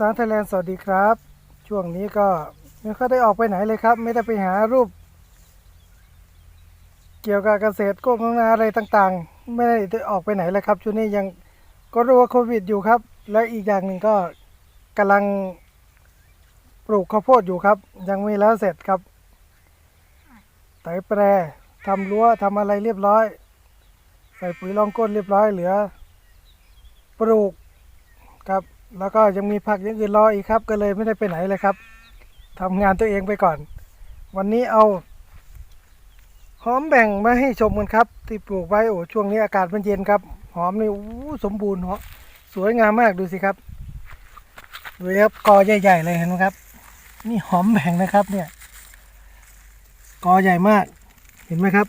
ไทยแลนด์สวัสดีครับ ช่วงนี้ก็ไม่ค่อยได้ออกไปไหนเลยครับ ไม่ได้ไปหารูป เกี่ยวกับเกษตรโกงนาอะไรต่างๆ ไม่ได้ออกไปไหนเลยครับช่วงนี้ยังก็รู้ว่าโควิดอยู่ครับ และอีกอย่างหนึ่งก็กำลังปลูกข้าวโพดอยู่ครับ ยังไม่แล้วเสร็จครับไถแปรทำรั้วทำอะไรเรียบร้อย ใส่ปุ๋ยรองก้นเรียบร้อยเหลือ ปลูกครับ แล้วก็ยังมีผักอย่างอื่นรออีกครับ ก็เลยไม่ได้ไปไหนเลยครับทำงานตัวเองไปก่อน วันนี้เอาหอมแบ่งมาให้ชมกันครับ ที่ปลูกไว้โอ้ช่วงนี้อากาศมันเย็นครับ หอมนี่อู้สมบูรณ์เหาะสวยงามมากดูสิครับดูครับกอใหญ่ๆเลยเห็นไหมครับ นี่หอมแบ่งนะครับ เนี่ย กอใหญ่มาก เห็นไหมครับ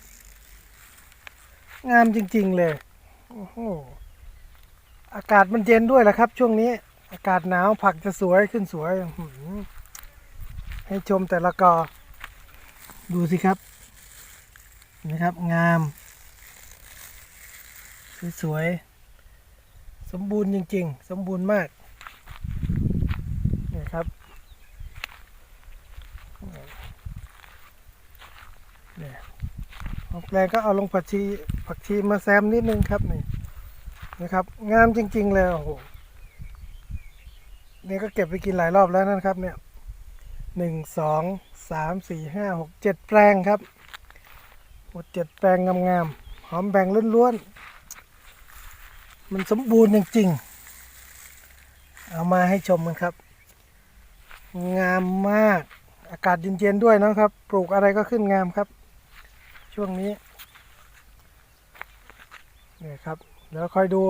งามจริง ๆ เลยโอ้โหอากาศมันเย็นด้วยแหละครับ ช่วงนี้ อากาศหนาวผักจะสวยขึ้นสวย ให้ชมแต่ละกอ ดูสิครับ นะครับงาม สวยๆสมบูรณ์จริง ๆ สมบูรณ์มากนี่ครับเนี่ยออกแรงก็เอาลงผักชีผักชีมาแซมนิดนึงครับนี่นะครับ งามจริง ๆ เลยโอ้โห เนี่ยก็เก็บไปกินหลายรอบแล้วนะครับเนี่ยหนึ่งสองสามสี่ห้าหกเจ็ดแปลงครับหมดเจ็ดแปลงงามๆหอมแบ่งล้วนๆ มันสมบูรณ์จริงๆ เอามาให้ชมกันครับ งามมากอากาศเย็นๆด้วยนะครับ ปลูกอะไรก็ขึ้นงามครับ ช่วงนี้เนี่ยครับแล้วคอยดู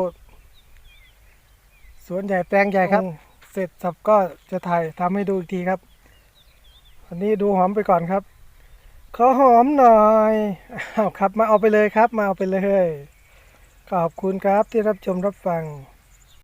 สวนใหญ่แปลงใหญ่ครับ เสร็จสับก็จะถ่ายทำให้ดูอีกทีครับ วันนี้ดูหอมไปก่อนครับ ขอหอมหน่อยอ้าวครับมาเอาไปเลยครับ มาเอาไปเลย ขอบคุณครับที่รับชมรับฟัง